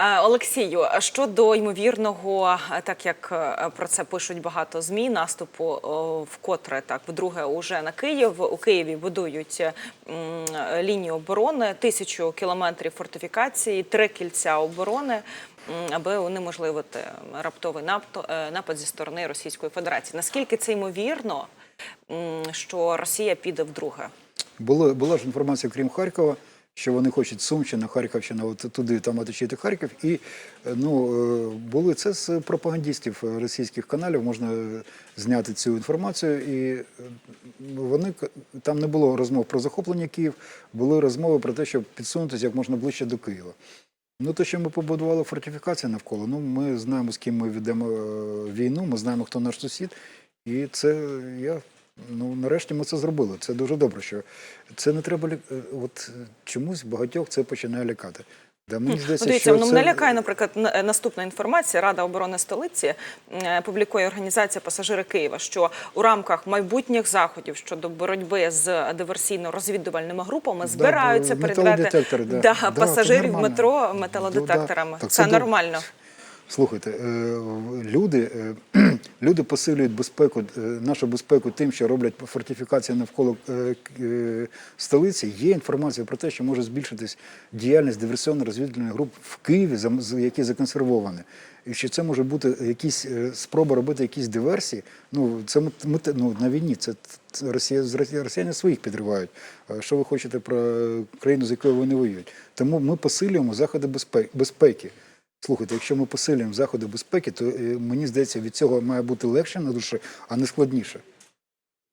Е, Олексію, щодо ймовірного, е, так як е, про це пишуть багато змі, наступу вкотре так вдруге уже на Київ. У Києві будують лінію оборони, тисячу кілометрів фортифікації, три кільця оборони, аби унеможливити раптовий напто- напад зі сторони Російської Федерації. Наскільки це ймовірно, що Росія піде вдруге? Було, була ж інформація, крім Харкова, що вони хочуть Сумщина, Харківщина, от туди там оточити Харків. І е, ну, е, були це з пропагандистів російських каналів, можна зняти цю інформацію. І е, вони там не було розмов про захоплення Київ, були розмови про те, щоб підсунутися як можна ближче до Києва. Ну, те, що ми побудували фортифікації навколо, ну ми знаємо, з ким ми ведемо війну, ми знаємо, хто наш сусід. І це я ну нарешті ми це зробили. Це дуже добре. Що це не треба лі- е, От е, чомусь багатьох це починає лякати. Да, мені Ну, здається, дивіться, що ну, це... мене лякає, наприклад, е, наступна інформація. Рада оборони столиці публікує організація пасажири Києва, що у рамках майбутніх заходів щодо боротьби з диверсійно-розвідувальними групами збираються передавати металодетектори, да. да, Да, пасажирів метро Ну, металодетекторами. да. Так це це нормально. Слухайте, е, люди, е, люди посилюють безпеку, е, нашу безпеку тим, що роблять фортифікації навколо столиці. Є інформація про те, що може збільшитись діяльність диверсійно-розвідувальних груп в Києві, які законсервовані. І що це може бути якісь спроба робити якісь диверсії. Ну це ми, ну, на війні. Це, Росія росіяни своїх підривають. Що ви хочете про країну, з якою вони воюють? Тому ми посилюємо заходи безпеки. Слухайте, якщо ми посилюємо заходи безпеки, то е, мені здається, від цього має бути легше на душі, а не складніше.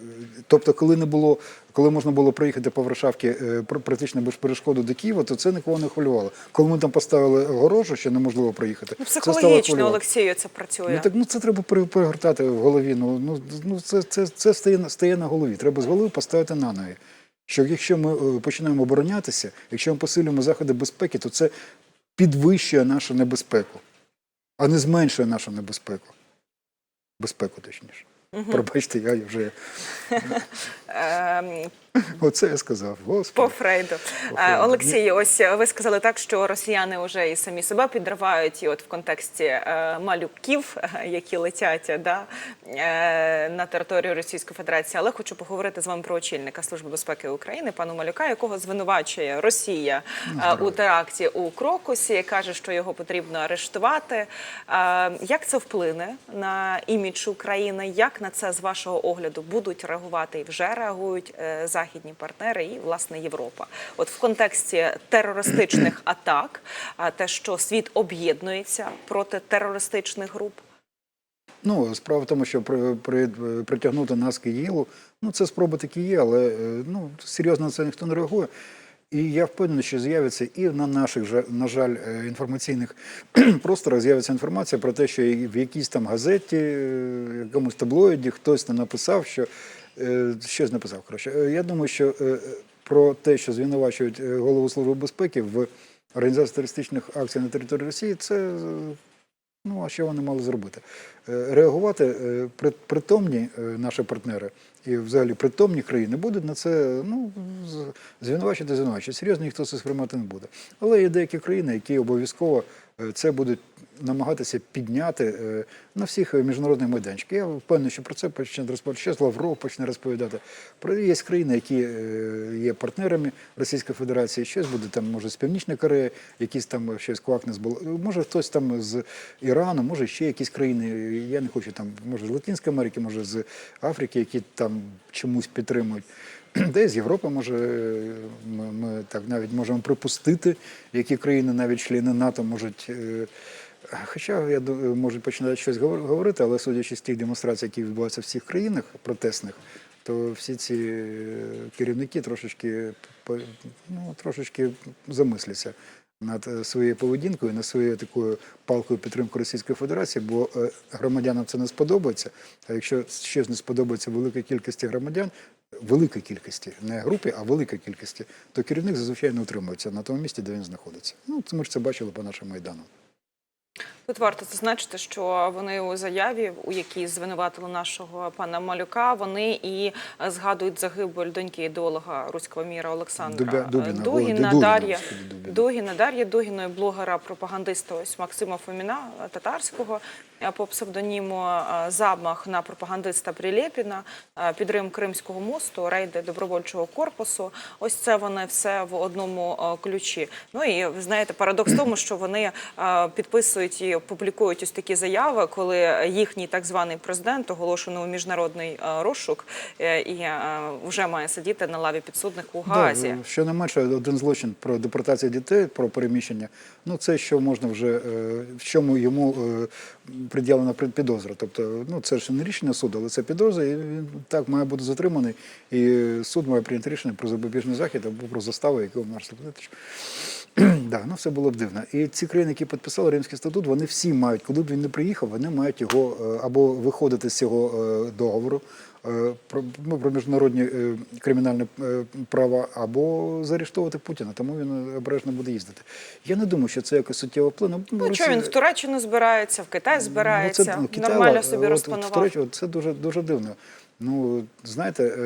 Е, Тобто, коли не було, коли можна було проїхати по Варшавці е, практично без перешкоди до Києва, то це нікого не хвилювало. Коли ми там поставили огорожу, що неможливо проїхати, Ну, психологічно. Олексію, це працює. Ну так ну це треба перегортати в голові. Ну ну ну це, це, це стає на- стає на голові. Треба з голови поставити на ноги. Що якщо ми починаємо оборонятися, якщо ми посилюємо заходи безпеки, то це підвищує нашу небезпеку, а не зменшує нашу небезпеку. Безпеку, точніше. Пробачте, я вже Ем, оце я сказав. По Фрейду. По Е, Фрейду. Олексій, ось е, ви сказали так, що росіяни вже і самі себе підривають, і от в контексті е, малюків, які летять да, на територію Російської Федерації. Але хочу поговорити з вами про очільника Служби безпеки України, пану Малюка, якого звинувачує Росія е, у теракті у Крокусі, каже, що його потрібно арештувати. Як це вплине на імідж України? Як на це з вашого огляду будуть реагувати і вже реагують е, західні партнери і власне Європа? От в контексті терористичних атак, а те, що світ об'єднується проти терористичних груп. Ну, справа в тому, що при, при, притягнути нас к ЄЛу, ну це спроби такі є, але е, ну, серйозно на це ніхто не реагує. І я впевнений, що з'явиться і на наших, на жаль, е, інформаційних просторах з'явиться інформація про те, що в якійсь там газеті, е, якомусь таблоїді хтось там написав, що щось написав. Коротше. Е, Я думаю, що е, про те, що звинувачують е, голову Служби безпеки в організації терористичних акцій на території Росії, це е, Ну, а що вони мали зробити? Е, Реагувати е, притомні е, наші партнери і взагалі притомні країни будуть на це ну, звинувачити, звинувачити. Серйозно ніхто це сприймати не буде. Але є деякі країни, які обов'язково е, це будуть намагатися підняти е, на всіх міжнародних майданчиках. Я впевнений, що про це почне розповідати. Ще Лавров почне розповідати. Про є країни, які е, є партнерами Російської Федерації, щось буде там, може, з Північної Кореї, якісь там щось квакне з Бал- може хтось там з Ірану, може ще якісь країни. Я не хочу там, може з Латинської Америки, може з Африки, які там чомусь підтримують. Де з Європи, може, ми, ми так навіть можемо припустити, які країни, навіть члени НАТО, можуть. е, Хоча я можуть починати щось говор- говорити, але судячи з тих демонстрацій, які відбуваються в всіх країнах протестних, то всі ці е, керівники трошечки ну, трошечки замисляться над е, своєю поведінкою, над своєю такою палкою підтримки Російської Федерації, бо е, громадянам це не сподобається. А якщо щось не сподобається великій кількості громадян, великій кількості, не групі, а великій кількості, то керівник зазвичай не утримується на тому місці, де він знаходиться. Ну, ми ж це бачили по нашим майданам. Тут варто зазначити, що вони у заяві, у якій звинуватили нашого пана Малюка, вони і е, згадують загибель доньки ідеолога руського міра Олександра Дубя- е, Дубіна, Дугіна, Дугіна, Дар'я. Дугіна, Дар'я Дугіної, блогера, пропагандиста ось Максима Фоміна е, татарського по псевдоніму замах на пропагандиста Прилєпіна, підрим Кримського мосту, рейди добровольчого корпусу. Ось це вони все в одному ключі. Ну і знаєте, парадокс в тому, що вони підписують і публікують ось такі заяви, коли їхній так званий президент оголошений у міжнародний е, розшук е, і е, вже має сидіти на лаві підсудних у Гаазі. Да, що не менше один злочин про депортацію дітей, про переміщення. Ну це що можна вже в чому йому приділена підозра. Тобто, ну це ж не рішення суду, але це підозра, і він так має бути затриманий. І суд має прийняти рішення про запобіжний захід або про заставу, яку може. Да, ну все було б дивно. І ці країни, які підписали Римський статут, вони всі мають, коли б він не приїхав, вони мають його е, або виходити з цього е, договору е, про, ну, про міжнародні е, кримінальні е, права, або заарештовувати Путіна, тому він обережно буде їздити. Я не думаю, що це якось суттєво вплине. Ну що він в Туреччину збирається, в Китай збирається, Ну, це, ну, Китай, нормально собі от, розпланував. От, Туреччина, це дуже, дуже дивно. Ну, знаєте,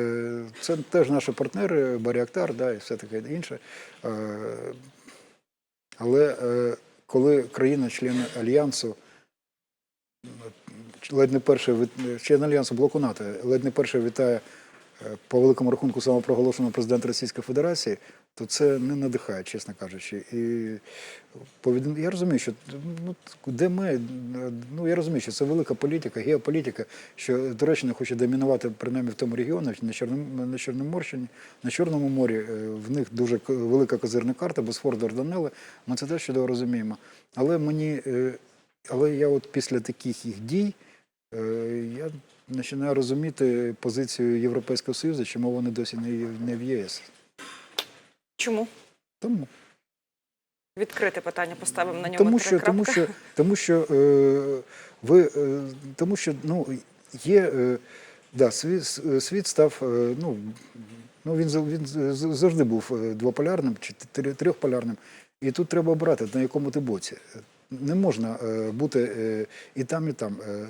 це теж наші партнери, Баріактар, да, і все таке інше. Але е, коли країна-член Альянсу, ледь не перше член Альянсу блоку НАТО, ледь не перше вітає по великому рахунку самопроголошеного президента Російської Федерації, то це не надихає, чесно кажучи. І я розумію, що ну, де ми, ну я розумію, що це велика політика, геополітика, що Туреччина хоче домінувати принаймні в тому регіоні, на Чорному, на Чорноморщині, на Чорному морі. Е, В них дуже велика козирна карта, Босфор Дарданели. Ми це теж чудово розуміємо. Але мені, е, але я от після таких їх дій. Е, Я починаю розуміти позицію Європейського Союзу, чому вони досі не, в ЄС. Чому? Тому, Відкрите питання поставимо на ньому тому, що, тому що, тому що е, ви, е, тому що ну, є, е, да, світ, світ став, е, ну, ну він, він завжди був е, двополярним чи трьохполярним. І тут треба обрати, на якому ти боці. Не можна е, бути е, і там, і там. Е,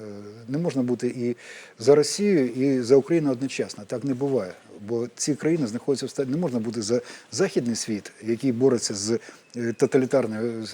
Не можна бути і за Росію, і за Україну одночасно. Так не буває. Бо ці країни знаходяться в стані. Не можна бути за західний світ, який бореться з тоталітарним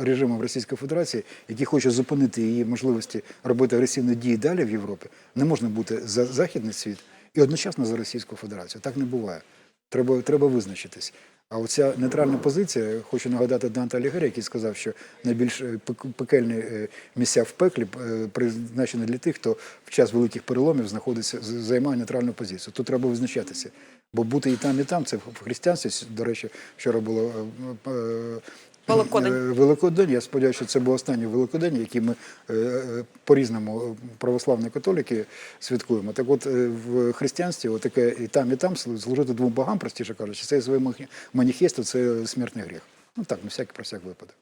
режимом Російської Федерації, який хоче зупинити її можливості робити агресивні дії далі в Європі. Не можна бути за західний світ і одночасно за Російську Федерацію. Так не буває. Треба, треба визначитись. А оця нейтральна позиція, хочу нагадати Данте Алігері, який сказав, що найбільш е, пекельні е, місця в пеклі е, призначені для тих, хто в час великих переломів знаходиться, займає нейтральну позицію. Тут треба визначатися. Бо бути і там, і там, це в християнстві, до речі, вчора було Великодень. е, Великодень. Я сподіваюся, що це був останній Великодень, який ми е, е, по-різному православні католіки святкуємо. Так от в християнстві таке і там, і там служити двом богам, простіше кажучи, це своє маніхєство, це смертний гріх. Ну так, на всякий про всяк випадок.